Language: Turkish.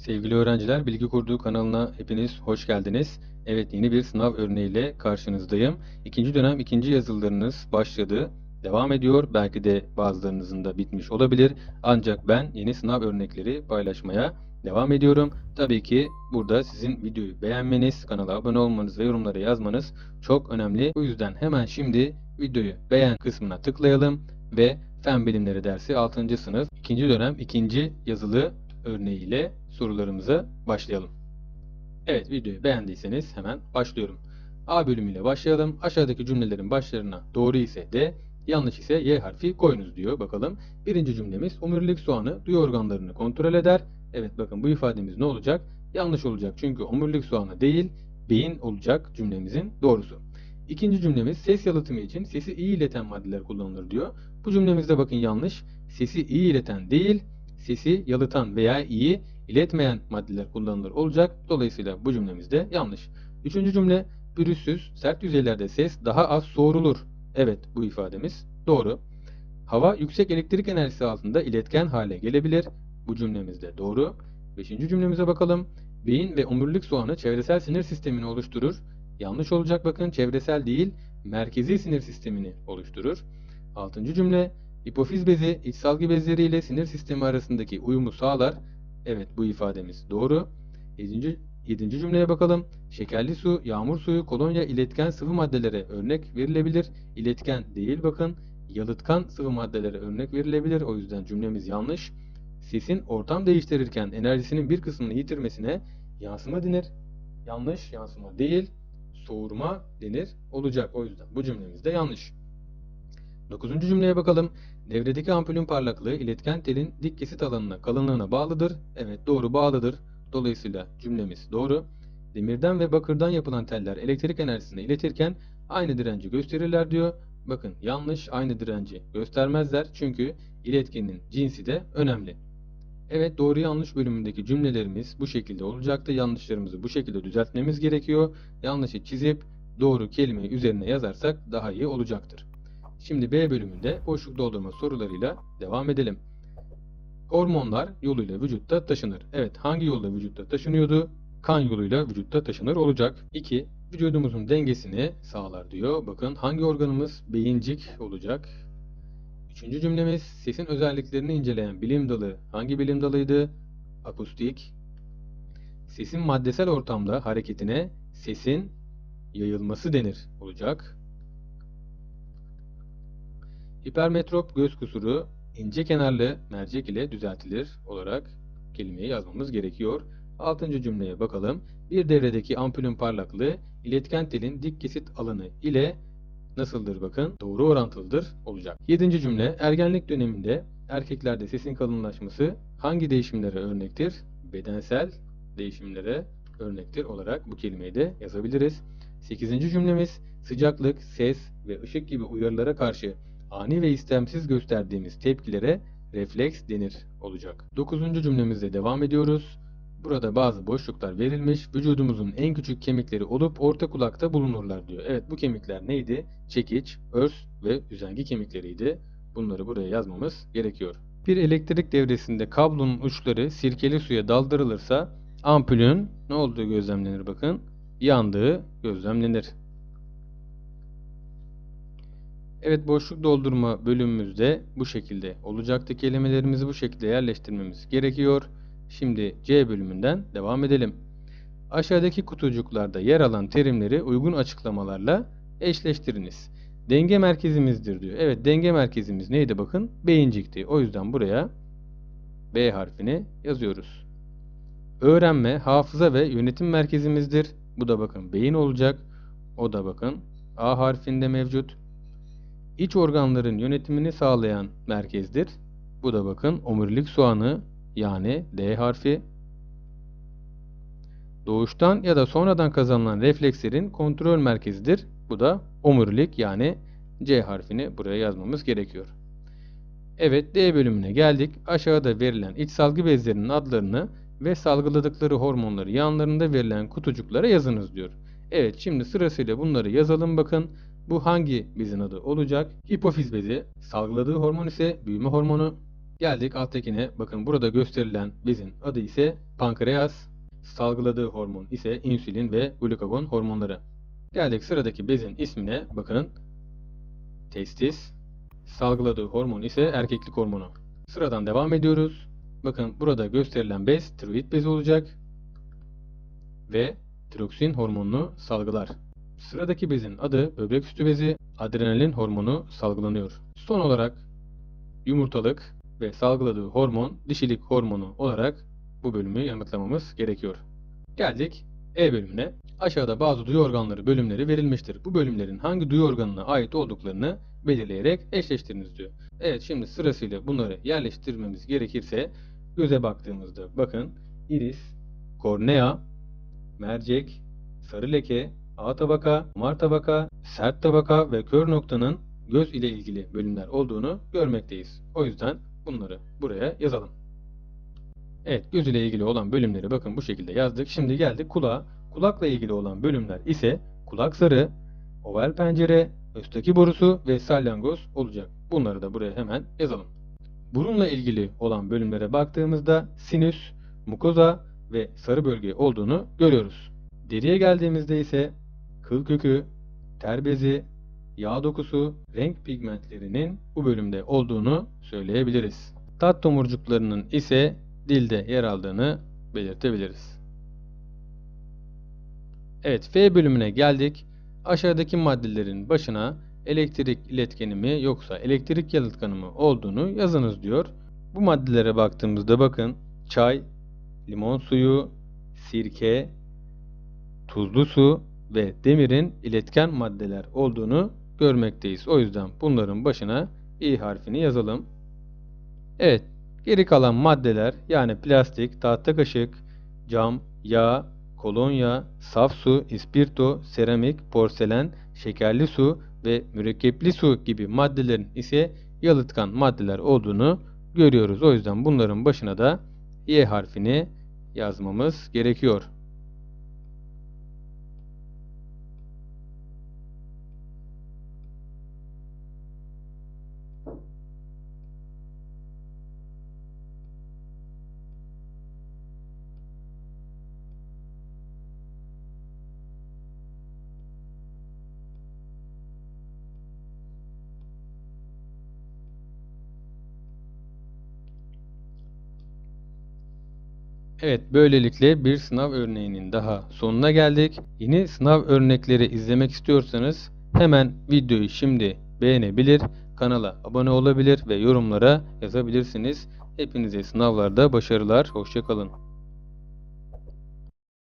Sevgili öğrenciler, Bilgi Kurdu kanalına hepiniz hoş geldiniz. Evet, yeni bir sınav örneğiyle karşınızdayım. İkinci dönem ikinci yazılarınız başladı. Devam ediyor. Belki de bazılarınızın da bitmiş olabilir. Ancak ben yeni sınav örnekleri paylaşmaya devam ediyorum. Tabii ki burada sizin videoyu beğenmeniz, kanala abone olmanız ve yorumlara yazmanız çok önemli. Bu yüzden hemen şimdi videoyu beğen kısmına tıklayalım ve Fen Bilimleri dersi 6. sınıf 2. dönem 2. yazılı örneğiyle sorularımıza başlayalım. Evet videoyu beğendiyseniz hemen başlıyorum. A bölümüyle başlayalım. Aşağıdaki cümlelerin başlarına doğru ise D, yanlış ise Y harfi koyunuz diyor. Bakalım. Birinci cümlemiz omurilik soğanı duyu organlarını kontrol eder. Evet bakın bu ifademiz ne olacak? Yanlış olacak çünkü omurilik soğanı değil beyin olacak cümlemizin doğrusu. İkinci cümlemiz ses yalıtımı için sesi iyi ileten maddeler kullanılır diyor. Bu cümlemizde bakın yanlış. Sesi iyi ileten değil, sesi yalıtan veya iyi iletmeyen maddeler kullanılır olacak. Dolayısıyla bu cümlemizde yanlış. Üçüncü cümle pürüzsüz, sert yüzeylerde ses daha az soğurulur. Evet bu ifademiz doğru. Hava yüksek elektrik enerjisi altında iletken hale gelebilir. Bu cümlemiz de doğru. Beşinci cümlemize bakalım. Beyin ve omurilik soğanı çevresel sinir sistemini oluşturur. Yanlış olacak bakın çevresel değil merkezi sinir sistemini oluşturur. Altıncı cümle hipofiz bezi iç salgı bezleri ile sinir sistemi arasındaki uyumu sağlar. Evet bu ifademiz doğru. Yedinci, yedinci cümleye bakalım. Şekerli su, yağmur suyu, kolonya iletken sıvı maddelere örnek verilebilir. İletken değil bakın. Yalıtkan sıvı maddelere örnek verilebilir. O yüzden cümlemiz yanlış. Sesin ortam değiştirirken enerjisinin bir kısmını yitirmesine yansıma denir. Yanlış, yansıma değil. Soğurma denir olacak. O yüzden bu cümlemiz de yanlış. Dokuzuncu cümleye bakalım. Devredeki ampulün parlaklığı iletken telin dik kesit alanına kalınlığına bağlıdır. Evet doğru bağlıdır. Dolayısıyla cümlemiz doğru. Demirden ve bakırdan yapılan teller elektrik enerjisini iletirken aynı direnci gösterirler diyor. Bakın yanlış aynı direnci göstermezler çünkü iletkenin cinsi de önemli. Evet doğru yanlış bölümündeki cümlelerimiz bu şekilde olacaktı. Yanlışlarımızı bu şekilde düzeltmemiz gerekiyor. Yanlışı çizip doğru kelimeyi üzerine yazarsak daha iyi olacaktır. Şimdi B bölümünde boşluk doldurma sorularıyla devam edelim. Hormonlar yoluyla vücutta taşınır. Evet hangi yolla vücutta taşınıyordu? Kan yoluyla vücutta taşınır olacak. 2. Vücudumuzun dengesini sağlar diyor. Bakın hangi organımız beyincik olacak? Üçüncü cümlemiz sesin özelliklerini inceleyen bilim dalı hangi bilim dalıydı? Akustik. Sesin maddesel ortamda hareketine sesin yayılması denir olacak. Hipermetrop göz kusuru ince kenarlı mercek ile düzeltilir olarak kelimeyi yazmamız gerekiyor. Altıncı cümleye bakalım. Bir devredeki ampulün parlaklığı iletken telin dik kesit alanı ile nasıldır bakın doğru orantılıdır olacak. Yedinci cümle ergenlik döneminde erkeklerde sesin kalınlaşması hangi değişimlere örnektir? Bedensel değişimlere örnektir olarak bu kelimeyi de yazabiliriz. Sekizinci cümlemiz sıcaklık, ses ve ışık gibi uyarılara karşı ani ve istemsiz gösterdiğimiz tepkilere refleks denir olacak. Dokuzuncu cümlemizde devam ediyoruz. Burada bazı boşluklar verilmiş. Vücudumuzun en küçük kemikleri olup orta kulakta bulunurlar diyor. Evet bu kemikler neydi? Çekiç, örs ve üzengi kemikleriydi. Bunları buraya yazmamız gerekiyor. Bir elektrik devresinde kablonun uçları sirkeli suya daldırılırsa ampulün ne olduğu gözlemlenir bakın. Yandığı gözlemlenir. Evet boşluk doldurma bölümümüzde bu şekilde olacaktı. Kelimelerimizi bu şekilde yerleştirmemiz gerekiyor. Şimdi C bölümünden devam edelim. Aşağıdaki kutucuklarda yer alan terimleri uygun açıklamalarla eşleştiriniz. Denge merkezimizdir diyor. Evet denge merkezimiz neydi bakın? Beyincikti. O yüzden buraya B harfini yazıyoruz. Öğrenme, hafıza ve yönetim merkezimizdir. Bu da bakın beyin olacak. O da bakın A harfinde mevcut. İç organların yönetimini sağlayan merkezdir. Bu da bakın omurilik soğanı yani D harfi. Doğuştan ya da sonradan kazanılan reflekslerin kontrol merkezidir. Bu da omurilik yani C harfini buraya yazmamız gerekiyor. Evet D bölümüne geldik. Aşağıda verilen iç salgı bezlerinin adlarını ve salgıladıkları hormonları yanlarında verilen kutucuklara yazınız diyor. Evet şimdi sırasıyla bunları yazalım bakın. Bu hangi bezin adı olacak? Hipofiz bezi. Salgıladığı hormon ise büyüme hormonu. Geldik alttakine. Bakın burada gösterilen bezin adı ise pankreas. Salgıladığı hormon ise insülin ve glukagon hormonları. Geldik sıradaki bezin ismine. Bakın testis. Salgıladığı hormon ise erkeklik hormonu. Sıradan devam ediyoruz. Bakın burada gösterilen bez tiroid bezi olacak ve tiroksin hormonunu salgılar. Sıradaki bezin adı böbrek üstü bezi, adrenalin hormonu salgılanıyor. Son olarak yumurtalık ve salgıladığı hormon dişilik hormonu olarak bu bölümü yanıtlamamız gerekiyor. Geldik E bölümüne. Aşağıda bazı duyu organları bölümleri verilmiştir. Bu bölümlerin hangi duyu organına ait olduklarını belirleyerek eşleştiriniz diyor. Evet şimdi sırasıyla bunları yerleştirmemiz gerekirse göze baktığımızda bakın iris, kornea, mercek, sarı leke, A tabaka, mar tabaka, sert tabaka ve kör noktanın göz ile ilgili bölümler olduğunu görmekteyiz. O yüzden bunları buraya yazalım. Evet göz ile ilgili olan bölümleri bakın bu şekilde yazdık. Şimdi geldik kulağa. Kulakla ilgili olan bölümler ise kulak zarı, oval pencere, östaki borusu ve salyangoz olacak. Bunları da buraya hemen yazalım. Burunla ilgili olan bölümlere baktığımızda sinüs, mukoza ve sarı bölge olduğunu görüyoruz. Deriye geldiğimizde ise kıl kökü, ter bezi, yağ dokusu, renk pigmentlerinin bu bölümde olduğunu söyleyebiliriz. Tat tomurcuklarının ise dilde yer aldığını belirtebiliriz. Evet F bölümüne geldik. Aşağıdaki maddelerin başına elektrik iletkeni mi yoksa elektrik yalıtkanı mı olduğunu yazınız diyor. Bu maddelere baktığımızda bakın çay, limon suyu, sirke, tuzlu su ve demirin iletken maddeler olduğunu görmekteyiz. O yüzden bunların başına i harfini yazalım. Evet, geri kalan maddeler yani plastik, tahta kaşık, cam, yağ, kolonya, saf su, ispirto, seramik, porselen, şekerli su ve mürekkepli su gibi maddelerin ise yalıtkan maddeler olduğunu görüyoruz. O yüzden bunların başına da y harfini yazmamız gerekiyor. Evet, böylelikle bir sınav örneğinin daha sonuna geldik. Yeni sınav örnekleri izlemek istiyorsanız hemen videoyu şimdi beğenebilir, kanala abone olabilir ve yorumlara yazabilirsiniz. Hepinize sınavlarda başarılar, hoşçakalın.